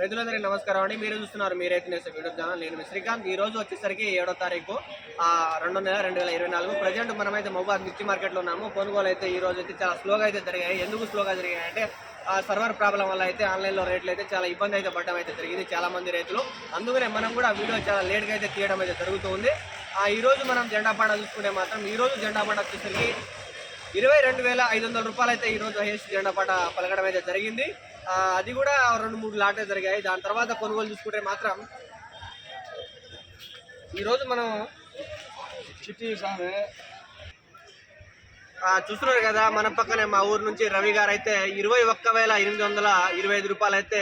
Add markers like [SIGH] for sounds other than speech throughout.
రైతులందరికీ నమస్కారం అండి. మీరు చూస్తున్నారు మీ రైతు నేస్తం యూట్యూబ్ ఛానల్. నేను శ్రీకాంత్. ఈ రోజు వచ్చేసరికి ఏడో తారీఖు ఆ, నెల రెండు వేల ఇరవై నాలుగు. ప్రజెంట్ మనమైతే మొబైల్ మిర్చి మార్కెట్లో ఉన్నాము. కొనుగోలు అయితే ఈ రోజు అయితే చాలా స్లోగా అయితే జరిగాయి. ఎందుకు స్లోగా జరిగాయి అంటే ఆ సర్వర్ ప్రాబ్లం వల్ల అయితే ఆన్లైన్లో రేట్లు అయితే చాలా ఇబ్బంది అయితే పడడం అయితే జరిగింది చాలా మంది రైతులు. అందుకనే మనం కూడా వీడియో చాలా లేట్గా అయితే తీయడం అయితే జరుగుతుంది ఆ, ఈ రోజు మనం జెండా పాట చూసుకుంటే మాత్రం ఈ రోజు జెండా పాట వచ్చేసరికి ఇరవై రెండు వేల ఐదు వందల రూపాయలు అయితే ఈరోజు హైయెస్ట్ జెండా పాట పలకడం అయితే జరిగింది. అది కూడా రెండు మూడు లాటే జరిగాయి. దాని తర్వాత కొనుగోలు చూసుకుంటే మాత్రం ఈరోజు మనం చిట్టి చూస్తున్నారు కదా మన పక్కనే మా ఊరు నుంచి రవి గారు అయితే ఇరవై ఒక్క వేల ఎనిమిది వందల ఇరవై ఐదు రూపాయలు అయితే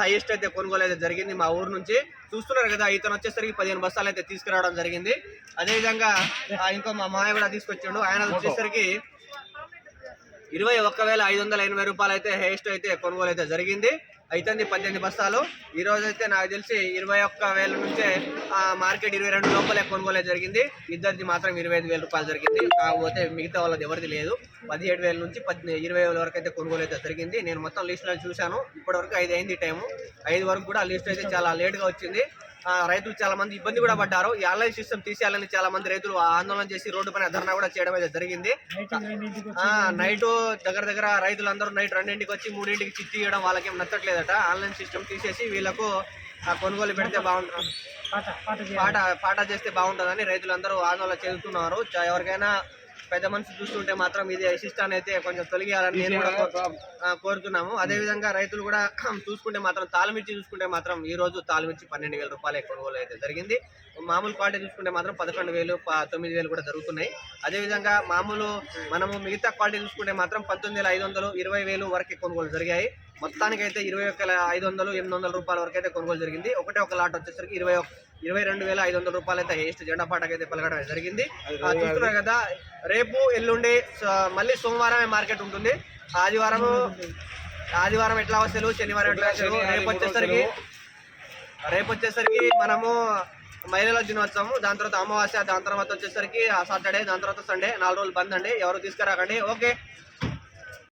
హైయెస్ట్ అయితే కొనుగోలు అయితే జరిగింది మా ఊరు నుంచి. చూస్తున్నారు కదా ఇతను వచ్చేసరికి పదిహేను బస్తాలు అయితే తీసుకురావడం జరిగింది. అదేవిధంగా ఇంకో మా మాయ కూడా తీసుకొచ్చాడు. ఆయన వచ్చేసరికి ఇరవై ఒక్క వేల ఐదు వందల ఎనభై రూపాయలు అయితే హైయెస్ట్ అయితే కొనుగోలు అయితే జరిగింది. అయితే పద్దెనిమిది బస్తాలు. ఈ అయితే నాకు తెలిసి ఇరవై ఒక్క వేల నుంచే మార్కెట్ ఇరవై రెండు లోపలే కొనుగోలు జరిగింది. ఇద్దరిది మాత్రం ఇరవై ఐదు వేల రూపాయలు జరిగింది. కాకపోతే మిగతా వాళ్ళది ఎవరిది లేదు. పదిహేడు వేల నుంచి పద్దె ఇరవై వేల వరకు అయితే కొనుగోలు అయితే జరిగింది. నేను మొత్తం లిస్టులో చూశాను. ఇప్పటి వరకు ఐదు అయింది టైము. ఐదు వరకు కూడా లిస్ట్ అయితే చాలా లేట్గా వచ్చింది. రైతులు చాలా మంది ఇబ్బంది కూడా పడ్డారు. ఈ ఆన్లైన్ సిస్టమ్ తీసేయాలని చాలా మంది రైతులు ఆందోళన చేసి రోడ్డు పైన ధర్నా కూడా చేయడం అయితే జరిగింది. నైట్ దగ్గర దగ్గర రైతులందరూ నైట్ రెండింటికి వచ్చి మూడింటికి చిట్టి ఇవ్వడం వాళ్ళకేం నచ్చట్లేదట. ఆన్లైన్ సిస్టమ్ తీసేసి వీళ్ళకు కొనుగోలు పెడితే బాగుంటుంది. పాట పాట చేస్తే బాగుంటుందని రైతులందరూ ఆందోళన చెందుతున్నారు. ఎవరికైనా పెద్ద మనిషి చూస్తుంటే మాత్రం ఇది సిస్టాన్ని అయితే కొంచెం తొలగియాలని నేను కూడా కోరుతున్నాము అదే విధంగా రైతులు కూడా [CLEARS THROAT] చూసుకుంటే మాత్రం తాళమిర్చి చూసుకుంటే మాత్రం ఈ రోజు తాళమిర్చి పన్నెండు వేల రూపాయల కొనుగోలు అయితే జరిగింది. మామూలు క్వాలిటీ చూసుకుంటే మాత్రం పదకొండు వేలు తొమ్మిది వేలు కూడా జరుగుతున్నాయి. అదే విధంగా మామూలు మనము మిగతా క్వాలిటీ చూసుకుంటే మాత్రం పంతొమ్మిది వేల ఐదు వందలు ఇరవై వేలు వరకు కొనుగోలు జరిగాయి. మొత్తానికి అయితే ఇరవై ఒక్క ఐదు వందలు ఎనిమిది వందల రూపాయల వరకు అయితే కొనుగోలు జరిగింది. ఒకటే ఒక లాట్ వచ్చేసరికి ఇరవై ఇరవై రెండు వేల ఐదు వందల రూపాయలు అయితే హైయెస్ట్ జెండా పాటకు అయితే పలకడం జరిగింది. చూస్తున్నారు కదా రేపు ఎల్లుండి మళ్ళీ సోమవారమే మార్కెట్ ఉంటుంది. ఆదివారం ఆదివారం ఎట్లా వస్తారు శనివారం ఎట్లా వస్తారు రేపు వచ్చేసరికి రేపు వచ్చేసరికి మనము మహిళల దినోత్సవం దాని తర్వాత అమావాస్య దాని తర్వాత వచ్చేసరికి సాటర్డే దాని తర్వాత సండే నాలుగు రోజులు బంద్ అండి. ఎవరు తీసుకురాకండి. ఓకే.